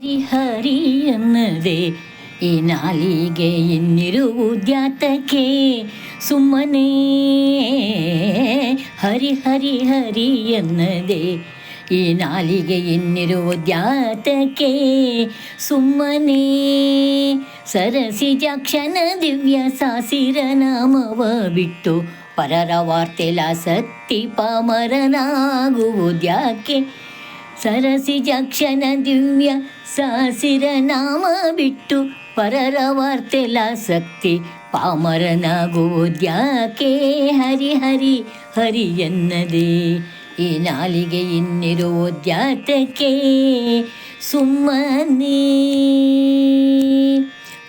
ಹರಿ ಎನ್ನದೆ ಈ ನಾಲಿಗೆ ಎನ್ನಿರುವುದ್ಯಾತಕ್ಕೆ ಸುಮ್ಮನೆ ಹರಿ ಹರಿ ಹರಿ ಎನ್ನದೆ ಈ ನಾಲಿಗೆ ಎನ್ನಿರುವುದ್ಯಾತಕ್ಕೆ ಸುಮ್ಮನೆ ಸರಸಿಜಾಕ್ಷನ ದಿವ್ಯ ಸಾಸಿರ ನಾಮವ ಬಿಟ್ಟು ಪರರ ವಾರ್ತೆಲ ಸತ್ತಿ ಪಾಮರನಾಗುವುದ್ಯಾಕೆ ಜಕ್ಷಣ ದಿವ್ಯ ಸಾಸಿರ ನಾಮ ಬಿಟ್ಟು ಪರರ ವಾರ್ತೆಲ ಸಕ್ತಿ ಪಾಮರನಾಗುವುದ್ಯಾಕೆ ಹರಿ ಹರಿ ಹರಿ ಎನ್ನದೆ, ಈ ನಾಲಿಗೆ ಇನ್ನಿರುವುದ್ಯಾತಕ್ಕೆ ಸುಮ್ಮನೆ.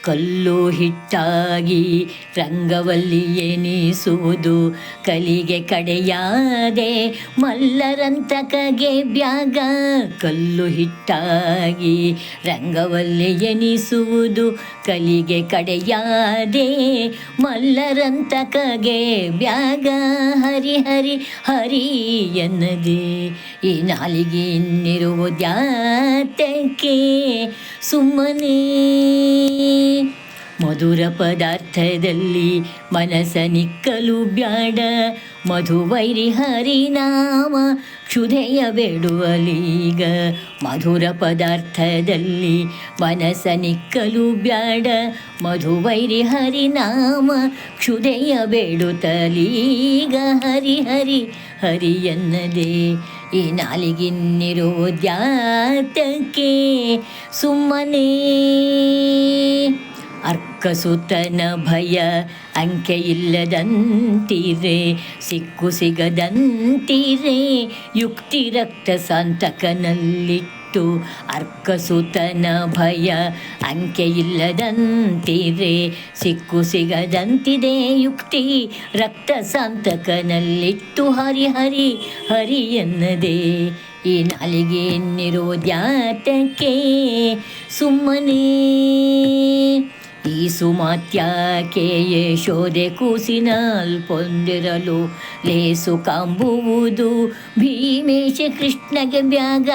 ಕಲ್ಲು ಹಿಟ್ಟಾಗಿ ರಂಗವಲ್ಲಿ ಎನಿಸುವುದು ಕಲಿಗೆ ಕಡೆಯಾದೆ ಮಲ್ಲರಂತಕಗೆ ಬ್ಯಾಗ ಕಲ್ಲು ಹಿಟ್ಟಾಗಿ ರಂಗವಲ್ಲಿ ಎನಿಸುವುದು ಕಲಿಗೆ ಕಡೆಯಾದೆ ಮಲ್ಲರಂತಕಗೆ ಬ್ಯಾಗ ಹರಿ ಹರಿ ಹರಿ ಎನ್ನದೆ. ಈ ನಾಲಿಗೆ ಇನ್ನಿರುವುದ್ಯಾತಕ್ಕೆ ಸುಮ್ಮನೆ. ಮಧುರ ಪದಾರ್ಥದಲ್ಲಿ ಮನಸ ನಿಕ್ಕಲು ಬ್ಯಾಡ. ಮಧುವೈರಿ ಹರಿನಾಮ ಕ್ಷುಧೆಯ ಬೇಡುವಲೀಗ. ಮಧುರ ಪದಾರ್ಥದಲ್ಲಿ ಮನಸ ನಿಕ್ಕಲು ಬ್ಯಾಡ. ಮಧುವೈರಿ ಹರಿನಾಮ ಕ್ಷುಧೆಯ ಬೇಡುತ್ತಲೀಗ. ಹರಿ ಹರಿ ಹರಿಯನ್ನದೇ ಈ ನಾಲಿಗಿನ್ನಿರುವುದ್ಯಾತಕ್ಕೆ ಸುಮ್ಮನೆ? ಅರ್ಕಸುತನ ಭಯ ಅಂಕೆ ಇಲ್ಲದಂತೀರೆ ಸಿಕ್ಕು ಸಿಗದಂತೀರೆ ಯುಕ್ತಿ ರಕ್ತ ಸಂತಕನಲ್ಲಿಟ್ಟು ಅರ್ಕಸುತನ ಭಯ ಅಂಕೆ ಇಲ್ಲದಂತಿದೆ ಸಿಕ್ಕು ಸಿಗದಂತಿದೆ ಯುಕ್ತಿ ರಕ್ತ ಸಂತಕನಲ್ಲಿಟ್ಟು ಹರಿ ಹರಿ ಹರಿ ಎನ್ನದೆ. ಈ ನಾಲಿಗೆ ಜಾತಕ್ಕೆ ಸುಮ್ಮನೆ ಈ ಸುಮಾತ್ಯಾಕೆ ಯಶೋದೆ ಕೂಸಿನಲ್ ಪೊಂದಿರಲು ಲೇಸು ಕಾಂಬುವುದು. ಭೀಮೇಶ ಕೃಷ್ಣಗೆ ಬ್ಯಾಗ,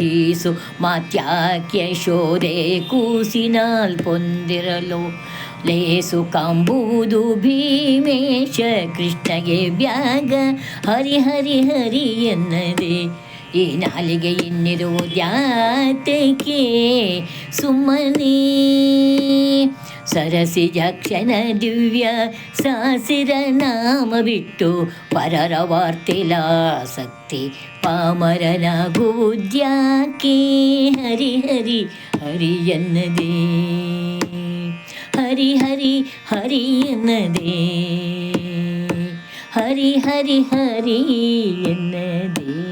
ಈಸು ಮಾತ್ಯಾಕೆ ಯಶೋದೆ ಕೂಸಿನಲ್ ಪೊಂದಿರಲು ಲೇಸು ಕಾಂಬುವುದು. ಭೀಮೇಶ ಕೃಷ್ಣಗೆ ಬ್ಯಾಗ, ಹರಿ ಹರಿ ಹರಿ ಎನ್ನದೆ ಈ ನಾಲಿಗೆ ಇನ್ನಿರುವುದ್ಯಾತಕ್ಕೆ ಸುಮ್ಮನೆ. ಸರಸಿಜಕ್ಷಣ ದಿವ್ಯ ಸಾಸಿರ ನಾಮ ಬಿಟ್ಟು ಪರರ ವಾರ್ತೆಲಾಸಕ್ತಿ ಪಾಮರನಾಗುವುದ್ಯಾಕೆ ಹರಿ ಹರಿ ಹರಿ ಎನ್ನದೆ. ಹರಿ ಹರಿ ಹರಿ ಎನ್ನದೆ. ಹರಿ ಹರಿ ಹರಿ ಎನ್ನದೆ.